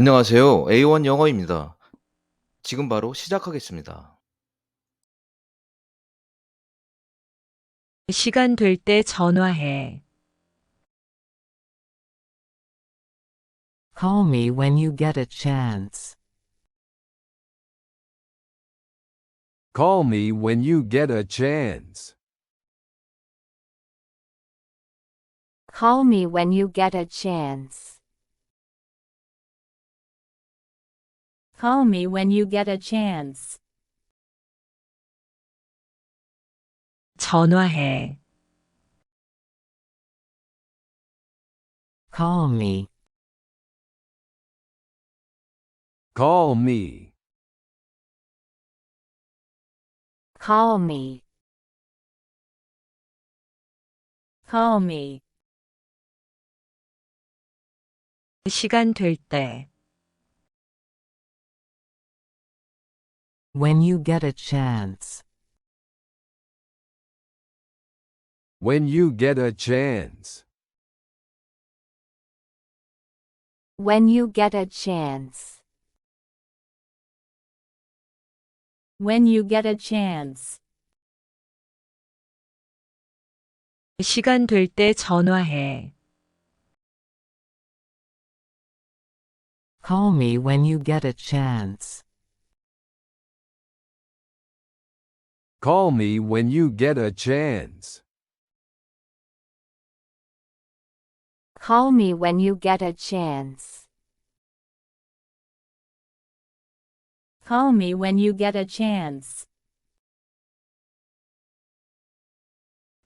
안녕하세요. A1 영어입니다. 지금 바로 시작하겠습니다. 시간 될 때 전화해. Call me when you get a chance. Call me when you get a chance. Call me when you get a chance. Call me when you get a chance. 전화해. Call me. Call me. Call me. Call me. 시간 될 때. When you get a chance. When you get a chance. When you get a chance. When you get a chance. 시간 될 때 전화해. Call me when you get a chance. Call me when you get a chance. Call me when you get a chance. Call me when you get a chance.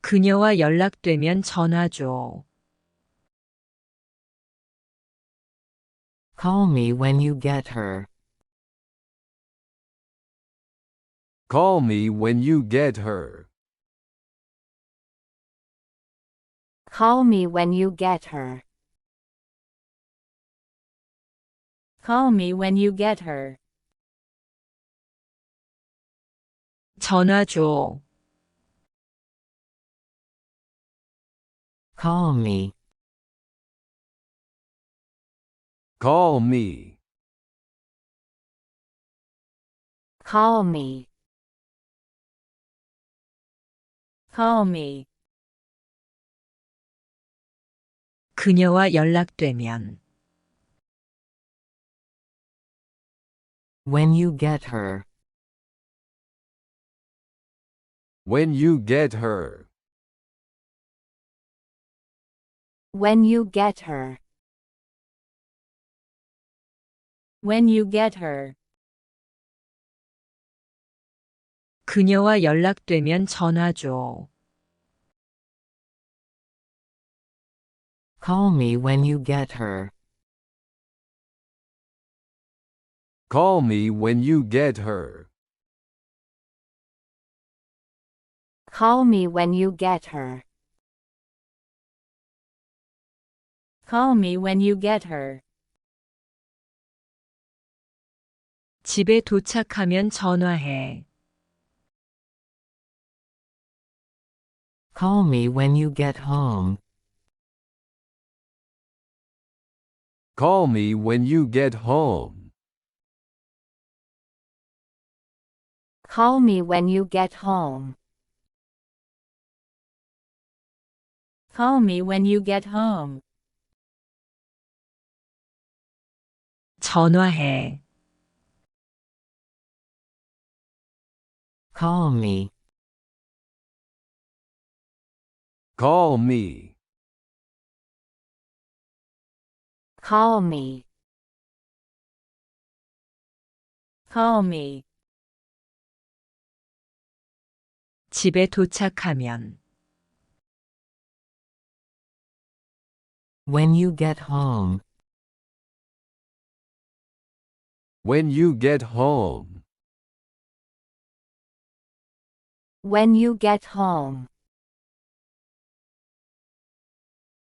그녀와 연락되면 전화 줘. Call me when you get her. Call me when you get her. Call me when you get her. Call me when you get her. 전화 줘. Call me. Call me. Call me. Call me. 그녀와 연락되면 When you get her. When you get her. When you get her. when you get her. 그녀와 연락되면 전화 줘. Call me when you get her. Call me when you get her. Call me when you get her. Call me when you get her. 집에 도착하면 전화해. Call me when you get home. Call me when you get home. Call me when you get home. Call me when you get home. 전화해. Call me. Call me. Call me. Call me. 집에 도착하면 When you get home. When you get home. When you get home.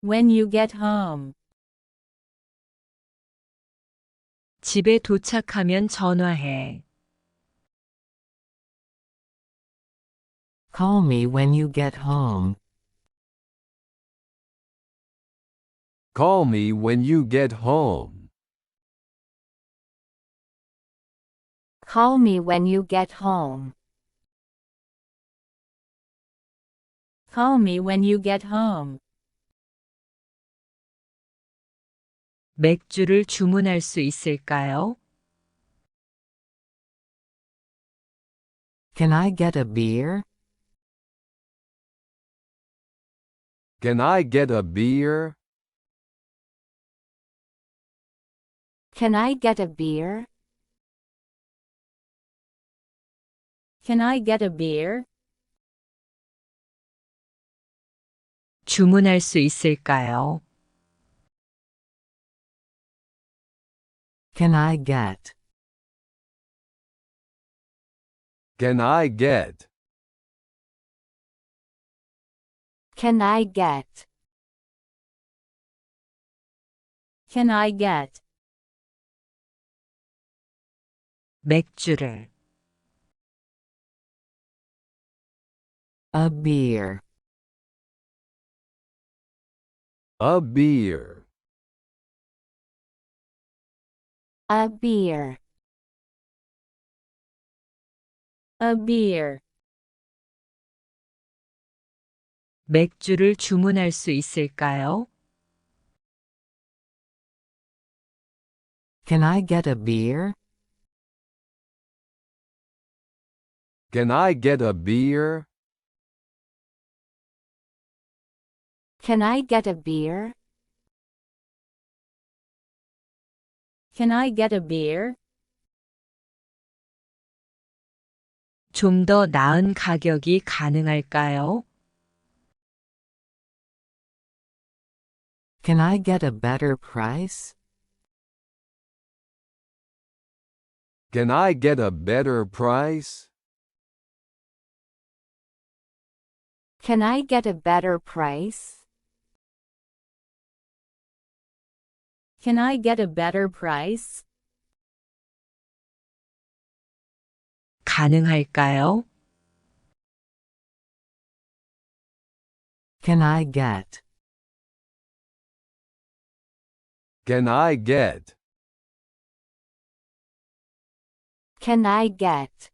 when you get home. 집에 도착하면 전화해. Call me when you get home. Call me when you get home. Call me when you get home. Call me when you get home. 맥주를 주문할 수 있을까요? Can I get a beer? Can I get a beer? Can I get a beer? Can I get a beer? 주문할 수 있을까요? Can I get? Can I get? Can I get? Can I get? 맥주를 A beer. A beer. A beer. A beer. 맥주를 주문할 수 있을까요? Can I get a beer? Can I get a beer? Can I get a beer? Can I get a beer? 좀 더 나은 가격이 가능할까요? Can I get a better price? Can I get a better price? Can I get a better price? Can I get a better price? 가능할까요? Can I get? Can I get? Can I get?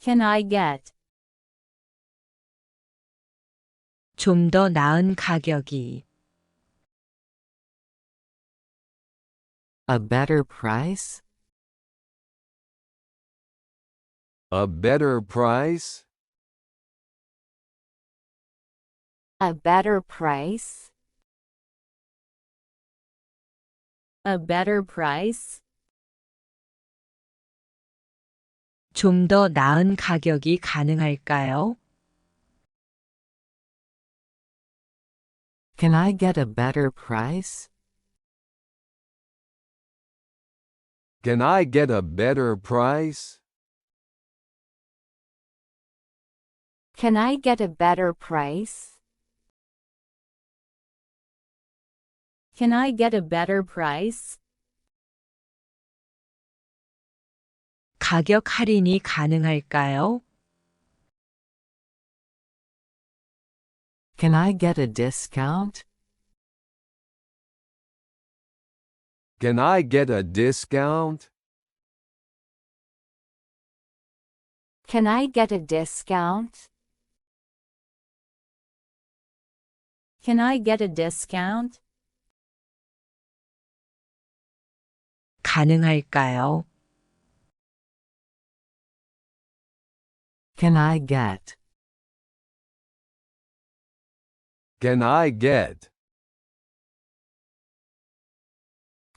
Can I get? 좀 더 나은 가격이 A better price? A better price? A better price? A better price? 좀 더 나은 가격이 가능할까요? Can I get a better price? Can I get a better price? Can I get a better price? Can I get a better price? 가격 할인이 가능할까요? Can I get a discount? Can I get a discount? Can I get a discount? Can I get a discount? 가능할까요? Can I get? Can I get?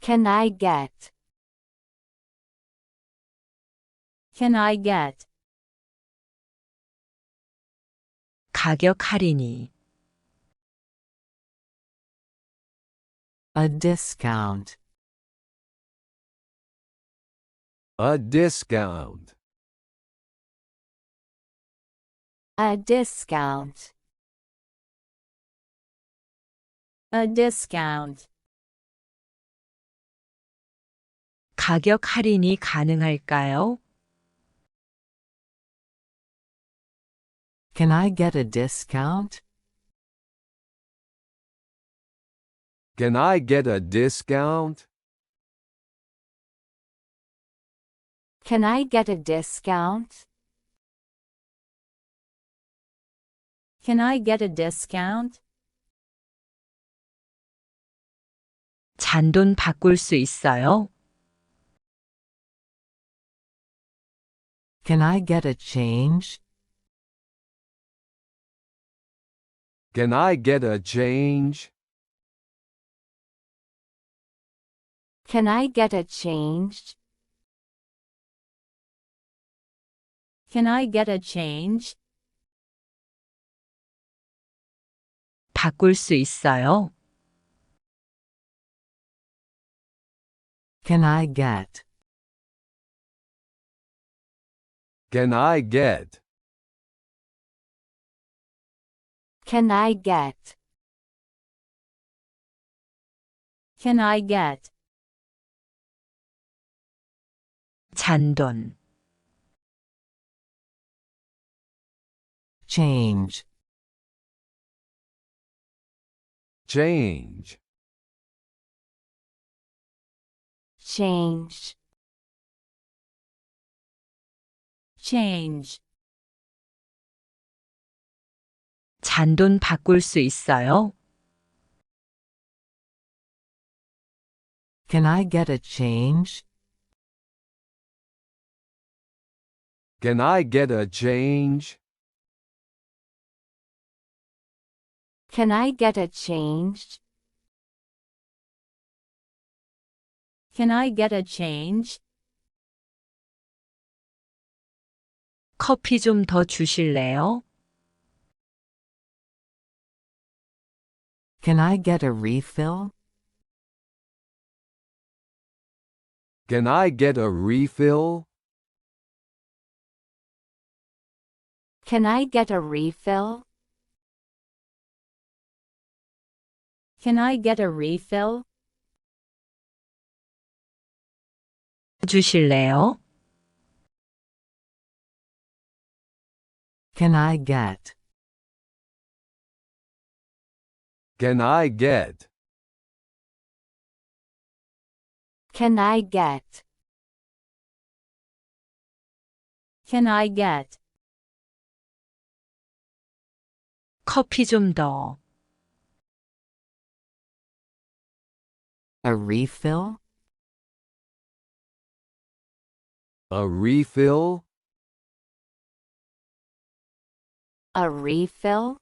Can I get? Can I get? 가격 할인이 A discount. A discount. A discount. A discount. 가격 할인이 가능할까요? Can I get a discount? Can I get a discount? Can I get a discount? Can I get a discount? 잔돈 바꿀 수 있어요? Can I get a change? Can I get a change? Can I get a change? Can I get a change? 바꿀 수 있어요? Can I get? Can I get? Can I get? Can I get? 잔돈, Change. Change. Change. Change. 잔돈 바꿀 수 있어요? Can I get a change? Can I get a change? Can I get a change? Can I get a change? 커피 좀 더 주실래요? Can I get a refill? Can I get a refill? Can I get a refill? Can I get a refill? 주실래요? Can I get? Can I get? Can I get? Can I get? 커피 좀 더. A refill? A refill? A refill?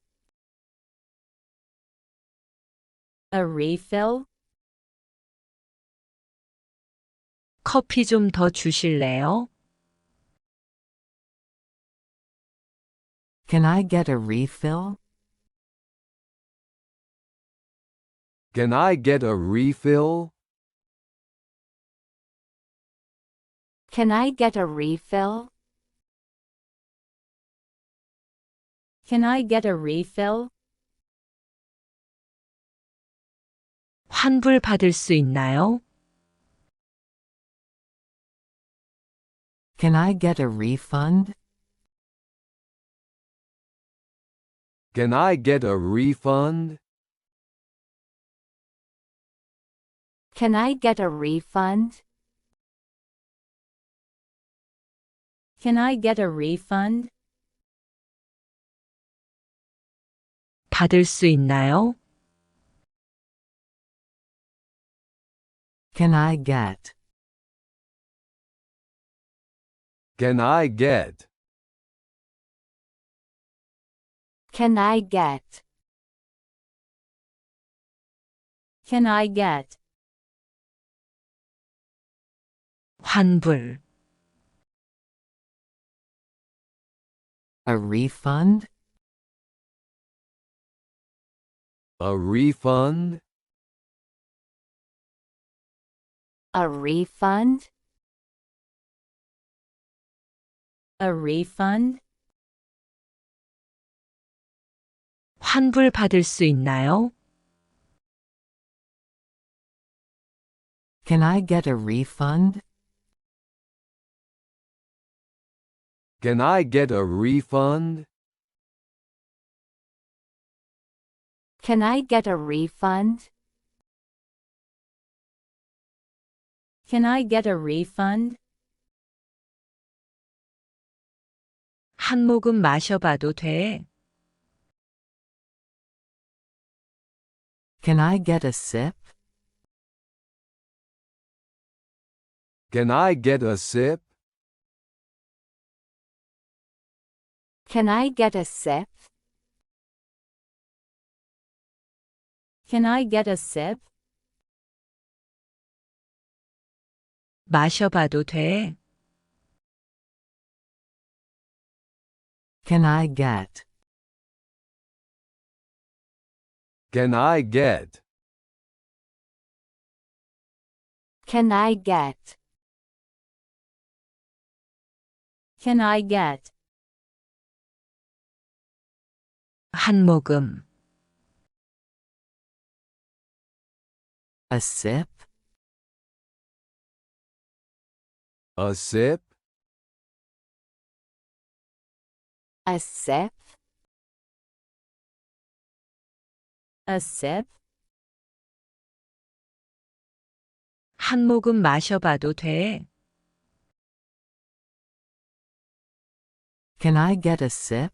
A refill? 커피 좀 더 주실래요? Can I get a refill? Can I get a refill? Can I get a refill? Can I get a refill? 환불 받을 수 있나요? Can I get a refund? Can I get a refund? Can I get a refund? Can I get a refund? 받을 수 있나요? Can I get? Can I get? Can I get? Can I get? 환불, A refund? A refund? A refund? A refund? 환불 받을 수 있나요? Can I get a refund? Can I get a refund? Can I get a refund? Can I get a refund? 한 모금 마셔봐도 돼. Can I get a sip? Can I get a sip? Can I get a sip? Can I get a sip? 마셔봐도 돼. Can I get? Can I get? Can I get? Can I get? 한 모금. A sip? A sip? A sip? A sip? 한 모금 마셔봐도 돼. Can I get a sip?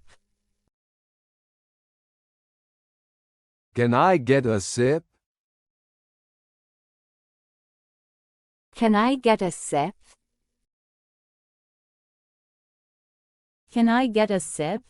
Can I get a sip? Can I get a sip? Can I get a sip?